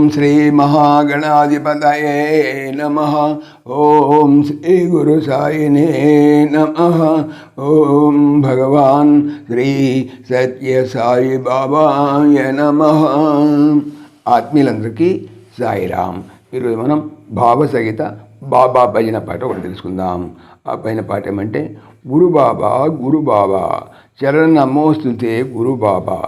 ఓం శ్రీ మహాగణాధిపతయే నమ. ఓం శ్రీ గురు సాయినే నమ. ఓం భగవాన్ శ్రీ సత్య సాయి బాబాయ నమ. ఆత్మీయులందరికీ సాయిరామ్ ఈరోజు మనం భావసహిత బాబా భజన పాట ఒకటి తెలుసుకుందాం. ఆ పైన పాట ఏమంటే గురు బాబా గురు బాబా చరణ నమోస్తుతే గురు బాబా.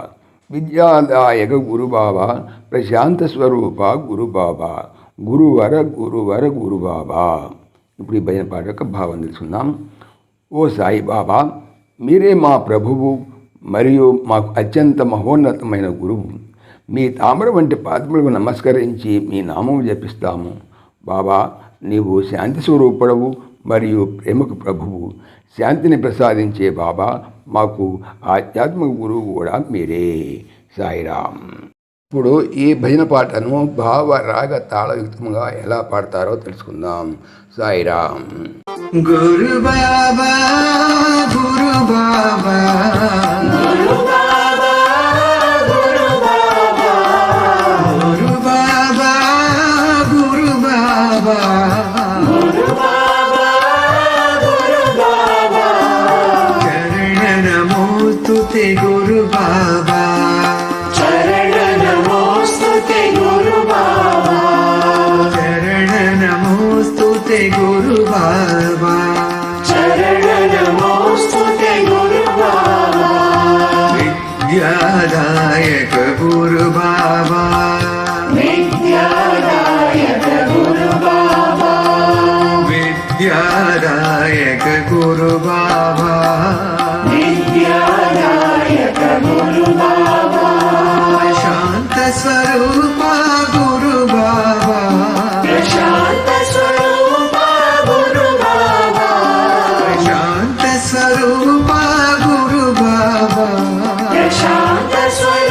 విద్యాదాయక గురుబాబా ప్రశాంత స్వరూప గురుబాబా గురువర గురువర గురుబాబా ఇప్పుడు ఈ భజన పాట యొక్క భావం తెలుసుకుందాం. ఓ సాయి బాబా మీరే మా ప్రభువు మరియు మాకు అత్యంత మహోన్నతమైన గురువు. మీ తామర వంటి పాదములకు నమస్కరించి మీ నామం జపిస్తాము. బాబా నీవు శాంతి స్వరూపుడవు మరియు ప్రేమకు ప్రభువు శాంతిని ప్రసాదించే బాబా మాకు ఆధ్యాత్మిక గురువు కూడా మీరే. సాయిరామ్. ఇప్పుడు ఈ భజన పాటను భావ రాగ తాళయుక్తంగా ఎలా పాడతారో తెలుసుకుందాం. సాయిరామ్. గురు బాబా గురు బాబా नमोस्तुते गुरु बाबा। चरण नमोस्तुते गुरु बाबा। चरण नमोस्तुते गुरु बाबा। चरण नमोस्तुते गुरु बाबा। विद्यादायक गुरु बाबा గురువర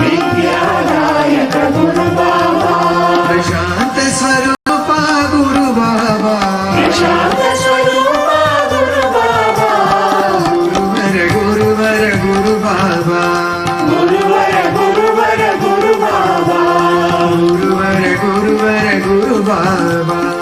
విద్యాదాయక గురు బాబా. ప్రశాంత స్వరూప గురు బాబా. గురువర గురువర గురు బాబా. గురువర గురువర గురు బాబా. గురు